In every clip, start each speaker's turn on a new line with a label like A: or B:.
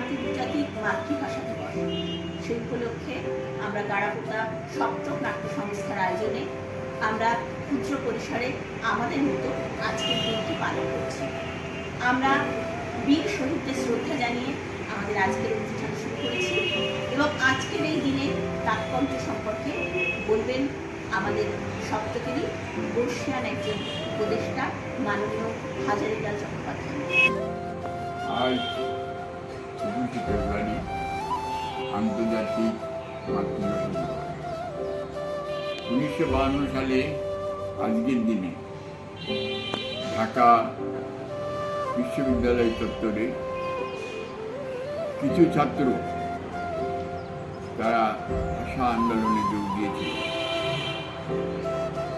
A: আন্তর্জাতিক মাতৃভাষা দিবস সেই উপলক্ষে আমরা গাড়াপোতা সপ্তম নাট্য সংস্থার আয়োজনে আমরা ক্ষুদ্র পরিসরে আমাদের মতো আজকের দিনটি পালন করছি। আমরা বীর শহীদদের শ্রদ্ধা জানিয়ে আমাদের আজকের অনুষ্ঠান শুরু করেছি এবং আজকের এই দিনে তাৎপর্য সম্পর্কে বলবেন আমাদের সপ্তকেরই বর্ষিয়ান একজন উপদেষ্টা মাননীয় হাজারিলাল চট্টোপাধ্যায়।
B: একুশে ফেব্রুয়ারি আন্তর্জাতিক মাতৃভাষা উনিশশো বাহান্ন সালে, আজকের দিনে, ঢাকা বিশ্ববিদ্যালয় চত্বরে কিছু ছাত্র তারা ভাষা আন্দোলনে যোগ দিয়েছিল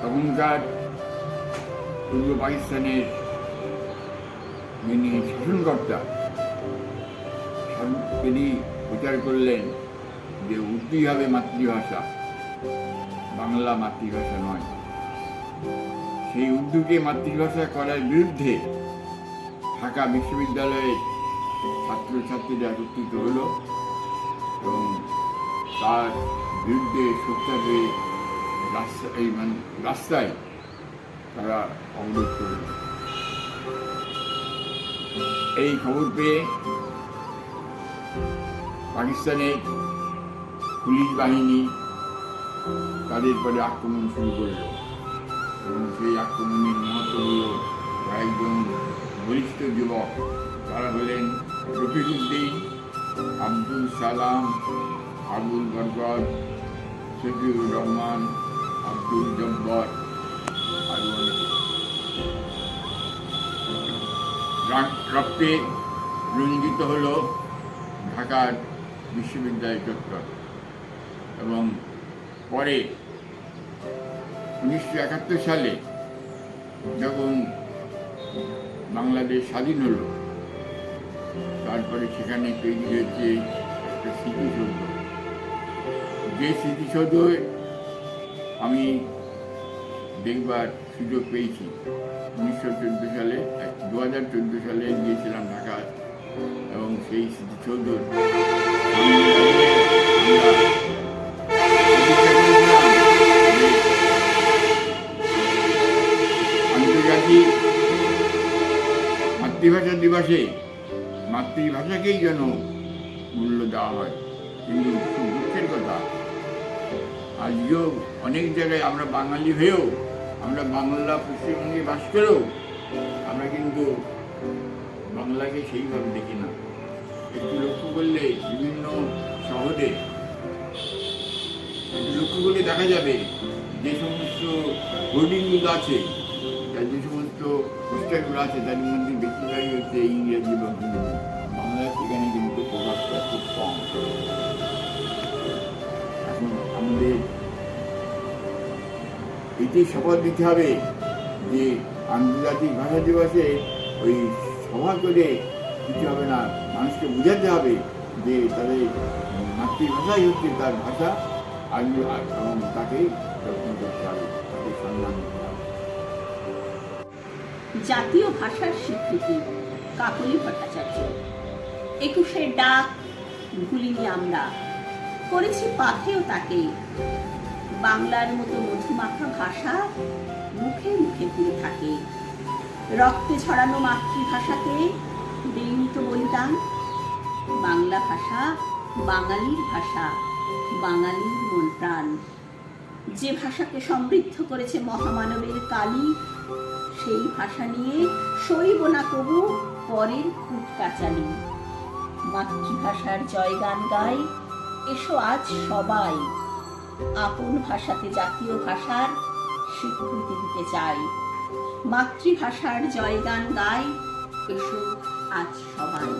B: তখনকার পূর্ব পাকিস্তানের যিনি শাসনকর্তা তিনি প্রচার করলেন যে উর্দুই হবে মাতৃভাষা, বাংলা মাতৃভাষা নয়। সেই উর্দুকে মাতৃভাষা করার বিরুদ্ধে ঢাকা বিশ্ববিদ্যালয়ের ছাত্রছাত্রীরা একত্রিত হলো এবং তার বিরুদ্ধে হয়ে রাস্তা, এই মানে রাস্তায় তারা অবরোধ করল এই খবর পেয়ে পাকিস্তানের পুলিশ বাহিনী তাদের পরে আক্রমণ শুরু করল এবং সেই আক্রমণে নিহত হল কয়েকজন বরিষ্ঠ যুবক। তারা হলেন রফিকুদ্দিন, আব্দুল সালাম, আবুল বরকত শফিউর রহমান, আব্দুল জব্বর আরও অনেকে। রাক- রক্তে রঞ্জিত হল ঢাকার বিশ্ববিদ্যালয় চত্বর এবং পরে উনিশশো একাত্তর সালে যখন বাংলাদেশ স্বাধীন হলো, তারপরে সেখানে তৈরি হয়েছে একটা স্মৃতিসৌধ। যে স্মৃতিসৌধ আমি দেখবার সুযোগ পেয়েছি। উনিশশো চোদ্দ সালে দু চোদ্দ সালে গিয়েছিলাম ঢাকা এবং সেই স্মৃতিসৌধ সামনে দাঁড়িয়ে আমরা প্রতীক্ষা করেছিলাম যে আন্তর্জাতিক মাতৃভাষা দিবসে মাতৃভাষাকেই যেন মূল্য দেওয়া হয়, কিন্তু খুব দুঃখের কথা। আজকেও অনেক জায়গায় আমরা বাঙালি হয়েও, আমরা বাংলা পশ্চিমবঙ্গে বাস করেও, আমরা কিন্তু বাংলাকে সেইভাবে দেখি না। একটু লক্ষ্য করলে বিভিন্ন শহরে একটু লক্ষ্য করলে দেখা যাবে যে সমস্ত হোর্ডিংগুলো আছে, তার যে সমস্ত পোস্টারগুলো আছে, তার মধ্যে বেশিরভাগই হচ্ছে ইংরেজি বা বাংলা সেখানে কিন্তু প্রভাবটা খুব কম। এখন আমাদের এটি শপথ দিতে হবে যে আন্তর্জাতিক ভাষা দিবসে ওই সভা করে দিতে হবে না। মানুষকে বোঝাতে হবে যে তাদের মাতৃভাষাই হচ্ছে তার ভাষা। আর এবং তাকে যত্ন করতে হবে, তাকে সম্মান
A: জাতীয় ভাষার স্বীকৃতি, কাকলি ভট্টাচার্য। একুশের ডাক, ভুলিনি আমরা। করেছি পাথেও তাকে। বাংলার মতো মধুমাখা ভাষা মুখে মুখে ঘুরে থাকে। রক্তে ছড়ানো মাতৃভাষাকে তো বলিদান। বাংলা ভাষা বাঙালির ভাষা, বাঙালির মন প্রাণ। যে ভাষাকে সমৃদ্ধ করেছে মহামানবের কালী, সেই ভাষা নিয়ে সইব না কবু পরের খুঁট কাচালি মাতৃভাষার জয়গান গাই, এসো আজ সবাই। আপন ভাষাতে জাতীয় ভাষার স্বীকৃতি দিতে চাই। মাতৃভাষার জয়গান গায় এসো আজ সবাই।